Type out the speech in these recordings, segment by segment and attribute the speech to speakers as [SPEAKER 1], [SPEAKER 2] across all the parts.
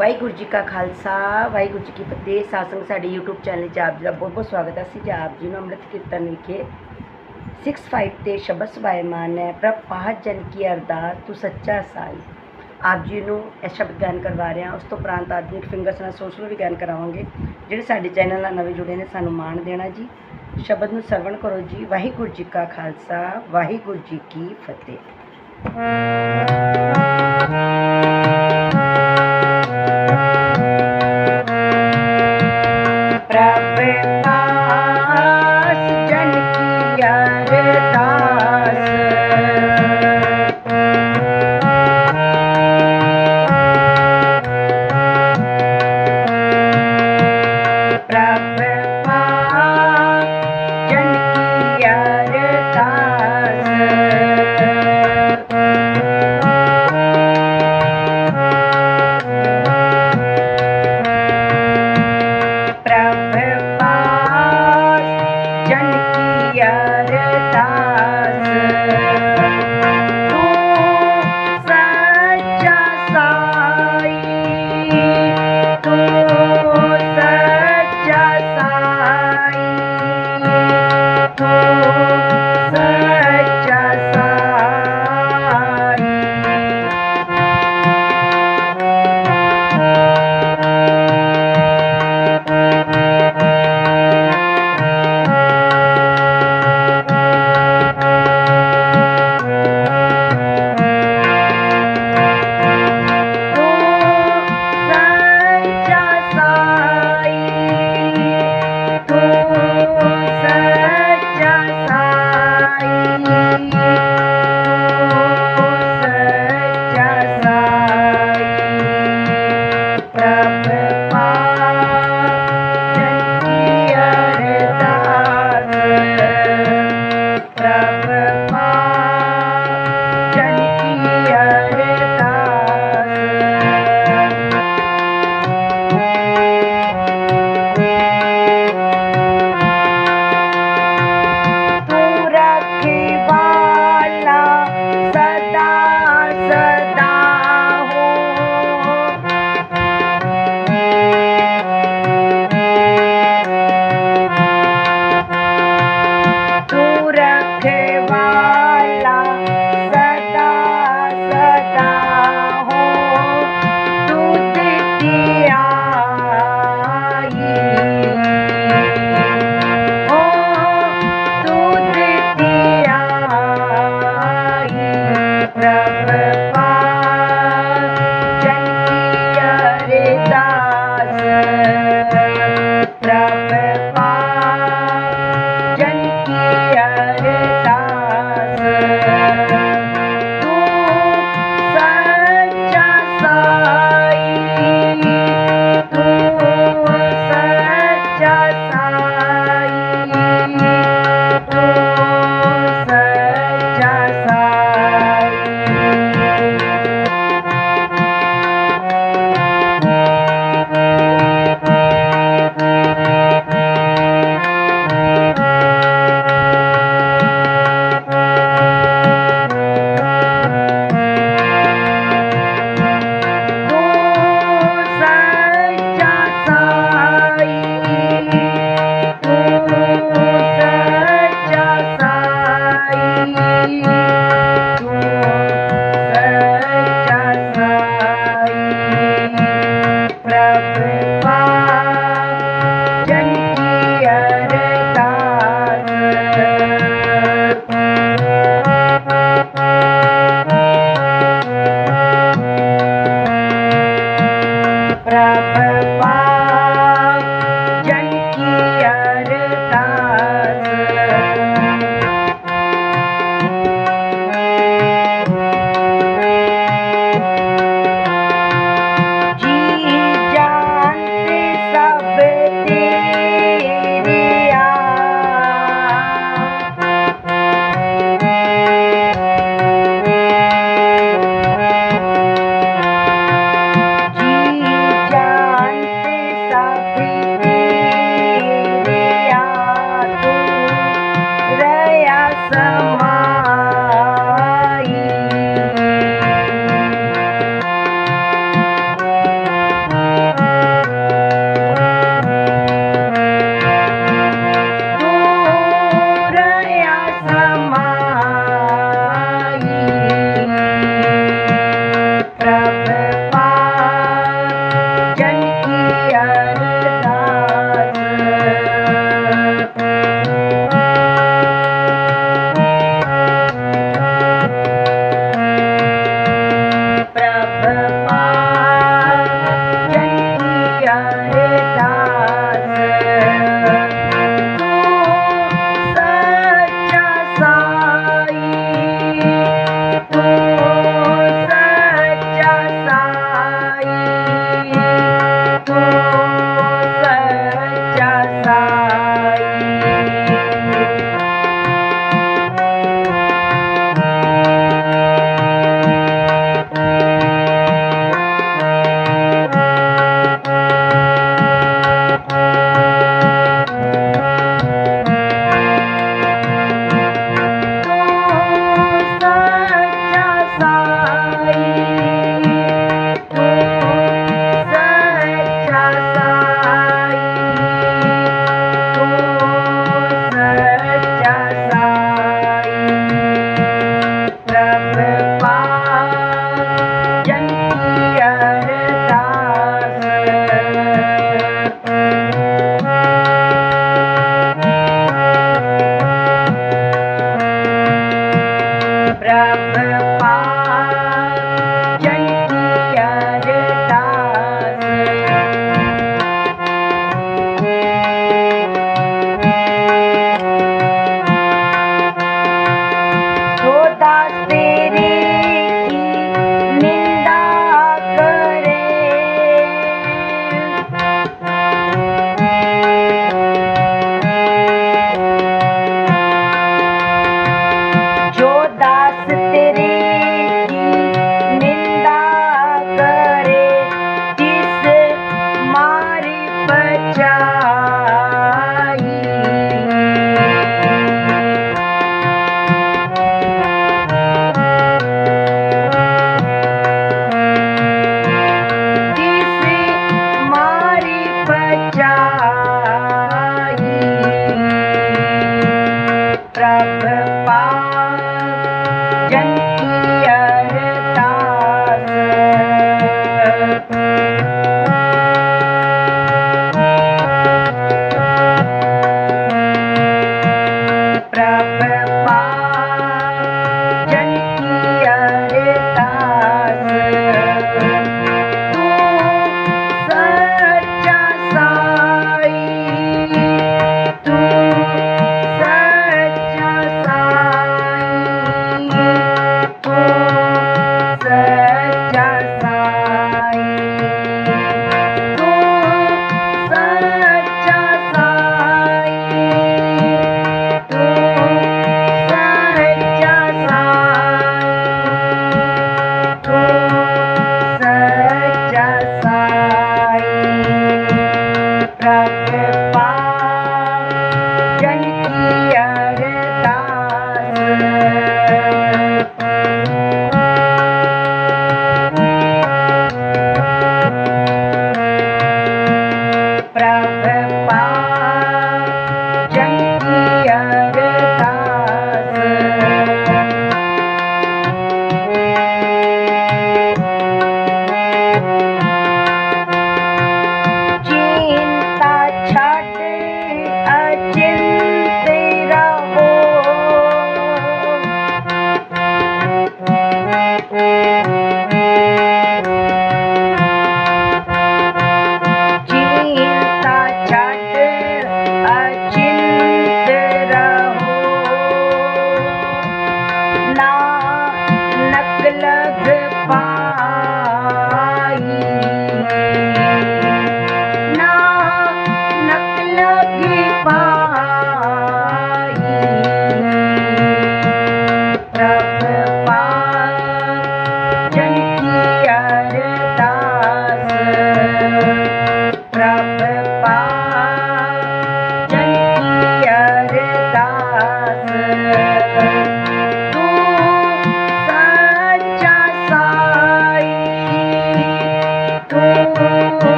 [SPEAKER 1] ਵਾਹਿਗੁਰੂ ਜੀ ਕਾ ਖਾਲਸਾ, ਵਾਹਿਗੁਰੂ ਜੀ ਕੀ ਫਤਿਹ। ਸਾਸੰਗ ਸਾਡੇ YouTube channel 'ਚ ਆਪ ਜੀ ਦਾ ਬਹੁਤ ਬਹੁਤ ਸਵਾਗਤ ਹੈ। ਅਸੀਂ ਜੀ ਆਪ ਜੀ ਨੂੰ ਅੰਮ੍ਰਿਤ ਕੀਰਤਨ ਵਿਖੇ 65 ਤੇ ਸ਼ਬਦ ਸਵਾਇਮਾਨ ਹੈ। ਪ੍ਰਭ ਪਾਹਤ ਜਨ ਕੀ ਅਰਦਾਸ, ਤੂੰ ਸੱਚਾ ਸਾਈ। ਆਪ ਜੀ ਨੂੰ ਇਹ ਸ਼ਬਦ ਗਿਆਨ ਕਰਵਾ ਰਹੇ ਹਾਂ। ਉਸ ਤੋਂ ਉਪਰੰਤ ਆਧੁਨਿਕ ਫਿੰਗਰਸ ਨਾਲ ਸੋਸ਼ਲ ਵੀ ਗਿਆਨ ਕਰਾਵਾਂਗੇ। ਜਿਹੜੇ ਸਾਡੇ ਚੈਨਲ ਨਾਲ ਨਵੇਂ ਜੁੜੇ ਨੇ, ਸਾਨੂੰ ਮਾਣ ਦੇਣਾ ਜੀ। ਸ਼ਬਦ ਨੂੰ ਸਰਵਣ ਕਰੋ ਜੀ। ਵਾਹਿਗੁਰੂ ਜੀ ਕਾ ਖਾਲਸਾ, ਵਾਹਿਗੁਰੂ ਜੀ ਕੀ ਫਤਿਹ।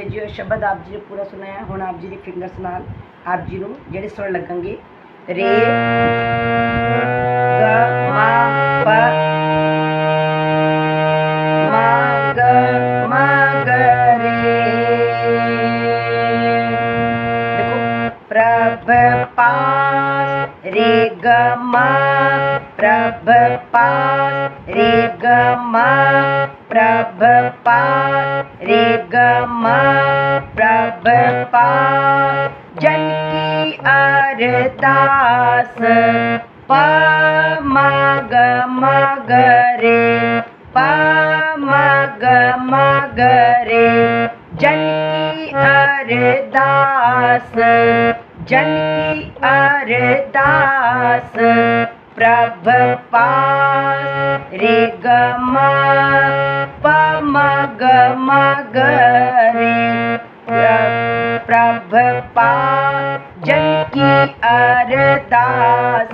[SPEAKER 1] ਸੰਗਤ ਜੀ ਉਹ ਸ਼ਬਦ ਆਪ ਜੀ ਨੇ ਪੂਰਾ ਸੁਣਾਇਆ ਹੁਣ ਆਪ ਜੀ ਦੀ ਫਿੰਗਰਸ ਨਾਲ ਆਪ ਜੀ ਨੂੰ ਜਿਹੜੇ ਸੁਰ ਲੱਗਣਗੇ ਰੇ ਗ ਮਾ ਪ ਮਾ ਗ ਮਾ ਗ ਰੇ ਦੇਖੋ ਪ੍ਰਭ ਪਾਸ ਰੇ ਗ ਮਾ ਪ੍ਰਭ ਪਾਸ ਰੇ ਗ ਮਾ ਪ੍ਰਭ ਪਾਸ ਰੇ क्षमा प्रभपा जन की अरदास प मग मगरे प मग मगरे जन की अरदास, जन की अरदास, प्रभ पास रे गमा प मगरे प्रभ पा जी अरदास।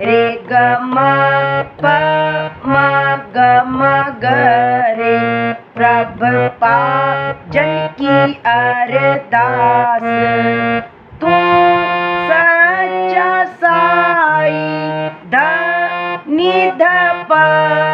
[SPEAKER 1] रे गम ग मग मगरे प्रभ पा जी अरदास तू स च साय ध निध प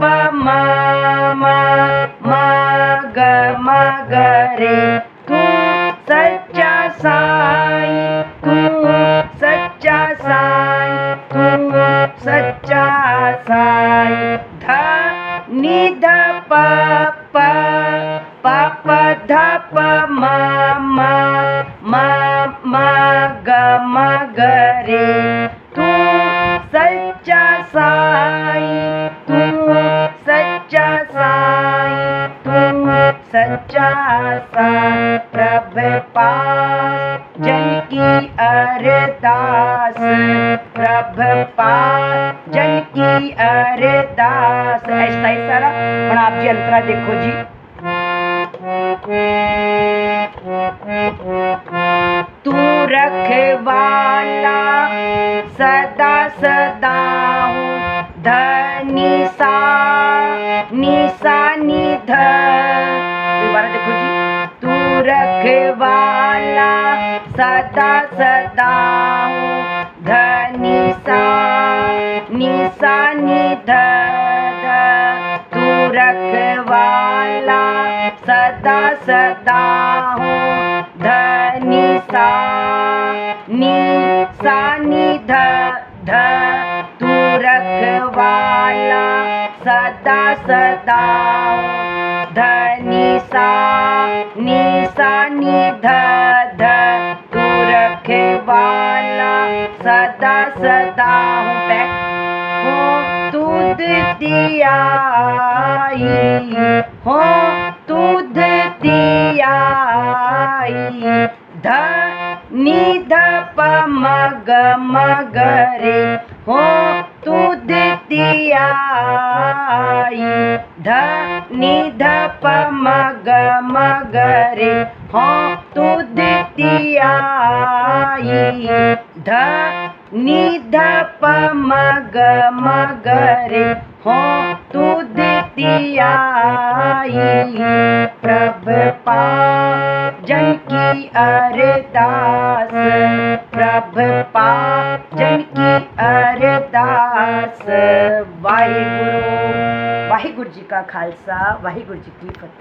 [SPEAKER 1] प म म म ग म ग रे तू सच्चा साई, तू सच्चा साई, तू सच्चा साई। ध नि ध प प प प ध प म म म म, ग म, ग, रे। प्रभ पा जल की अरदास। प्रभ पा जल की अरदास, ऐसा ही सारा हम आप जी अंतरा देखो जी। तू रखवाला, सदा सदा हूँ धनिसा निसा निध दोबारा देखो जी तू रखवाला सदा सदा धनी सा निसा निध तू रखवाला सदा सदा धनी सा नी सा नि ध ध तू रखवाला सदा सदा हूँ धनी सा निशा सा, नि ध ध। तू रखे वाला, सदा सदा हूँ बैक हूँ तू दियाई આઈ ધા ની ધા પ મગ મગ રે હો તું દેતી આઈ ધા ની ધા પ મગ મગ રે हो तू दिया प्रभ पाजन की अरदास प्रभ पाजन की अरदास वाहिगुरु वाहिगुरु जी का खालसा वाहिगुरु जी की फतेह